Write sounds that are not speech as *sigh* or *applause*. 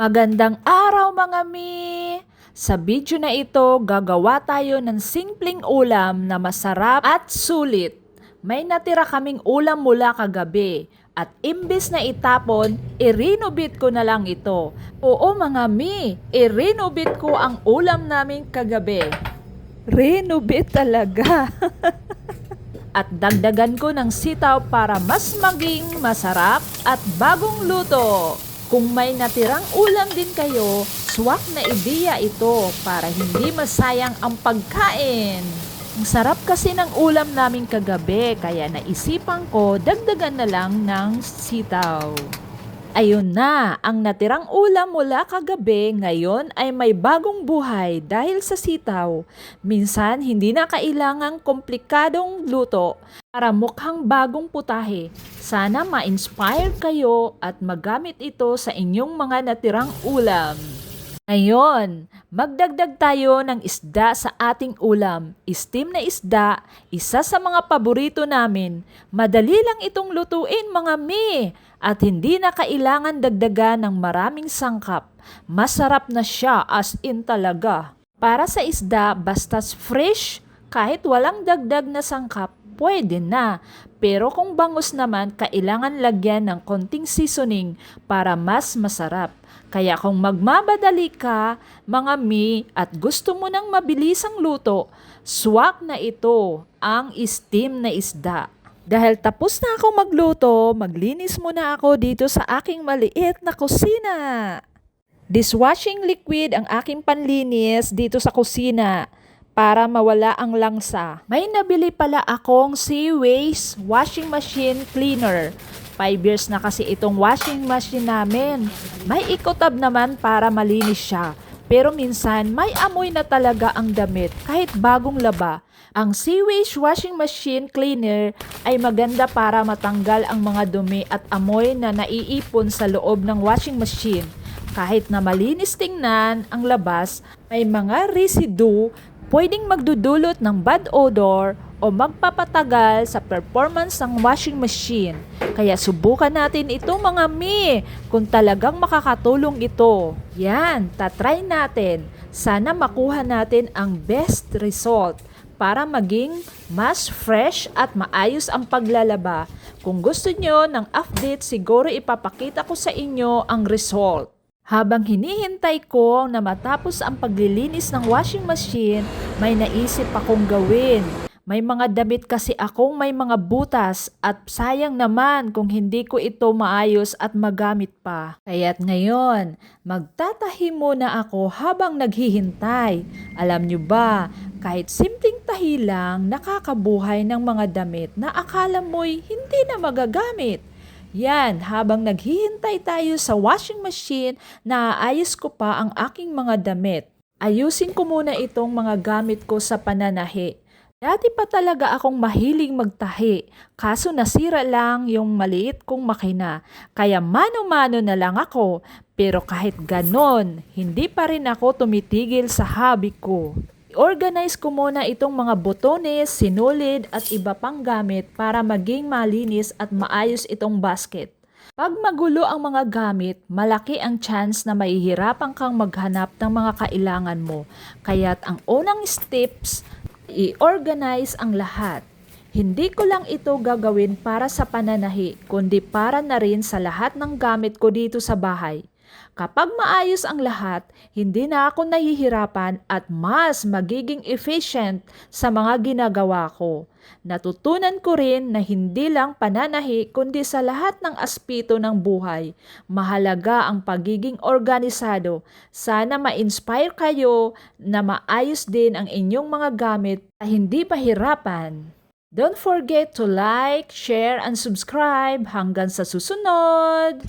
Magandang araw mga mi! Sa video na ito, gagawa tayo ng simpleng ulam na masarap at sulit. May natira kaming ulam mula kagabi at imbes na itapon, i-renovate ko na lang ito. Oo mga mi, i-renovate ko ang ulam namin kagabi. Renovate talaga. *laughs* at dagdagan ko ng sitaw para mas maging masarap at bagong luto. Kung may natirang ulam din kayo, swak na ideya ito para hindi masayang ang pagkain. Ang sarap kasi ng ulam namin kagabi kaya naisipan ko dagdagan na lang ng sitaw. Ayun na, ang natirang ulam mula kagabi ngayon ay may bagong buhay dahil sa sitaw. Minsan hindi na kailangang komplikadong luto para mukhang bagong putahe. Sana ma-inspire kayo at magamit ito sa inyong mga natirang ulam. Ngayon, magdagdag tayo ng isda sa ating ulam. Steam na isda, isa sa mga paborito namin. Madali lang itong lutuin mga mi at hindi na kailangan dagdagan ng maraming sangkap. Masarap na siya as in talaga. Para sa isda, basta fresh, kahit walang dagdag na sangkap, pwede na. Pero kung bangus naman, kailangan lagyan ng konting seasoning para mas masarap. Kaya kung magmamadali ka, mga mi, at gusto mo ng mabilisang luto, swak na ito ang steam na isda. Dahil tapos na akong magluto, maglinis muna ako dito sa aking maliit na kusina. Dishwashing liquid ang aking panlinis dito sa kusina para mawala ang langsa. May nabili pala akong Seaways washing machine cleaner. 5 years na kasi itong washing machine namin. May ikotab naman para malinis siya. Pero minsan may amoy na talaga ang damit kahit bagong laba. Ang Seaways washing machine cleaner ay maganda para matanggal ang mga dumi at amoy na naiipon sa loob ng washing machine. Kahit na malinis tingnan ang labas, may mga residue pwedeng magdudulot ng bad odor o magpapatagal sa performance ng washing machine. Kaya subukan natin ito mga mi kung talagang makakatulong ito. Yan, tatry natin. Sana makuha natin ang best result para maging mas fresh at maayos ang paglalaba. Kung gusto nyo ng update, siguro ipapakita ko sa inyo ang result. Habang hinihintay ko na matapos ang paglilinis ng washing machine, may naisip akong gawin. May mga damit kasi akong may mga butas at sayang naman kung hindi ko ito maayos at magamit pa. Kaya't ngayon, magtatahi muna ako habang naghihintay. Alam nyo ba, kahit simpleng tahi lang, nakakabuhay ng mga damit na akala mo'y hindi na magagamit. Yan, habang naghihintay tayo sa washing machine, naaayos ko pa ang aking mga damit. Ayusin ko muna itong mga gamit ko sa pananahi. Dati pa talaga akong mahiling magtahi, kaso nasira lang yung maliit kong makina. Kaya mano-mano na lang ako, pero kahit ganon, hindi pa rin ako tumitigil sa hobby ko. I-organize ko muna itong mga botones, sinulid at iba pang gamit para maging malinis at maayos itong basket. Pag magulo ang mga gamit, malaki ang chance na mahihirapan kang maghanap ng mga kailangan mo. Kaya't ang unang steps, i-organize ang lahat. Hindi ko lang ito gagawin para sa pananahi, kundi para na rin sa lahat ng gamit ko dito sa bahay. Kapag maayos ang lahat, hindi na ako nahihirapan at mas magiging efficient sa mga ginagawa ko. Natutunan ko rin na hindi lang pananahi kundi sa lahat ng aspito ng buhay. Mahalaga ang pagiging organisado. Sana ma-inspire kayo na maayos din ang inyong mga gamit na hindi pahirapan. Don't forget to like, share, and subscribe. Hanggang sa susunod!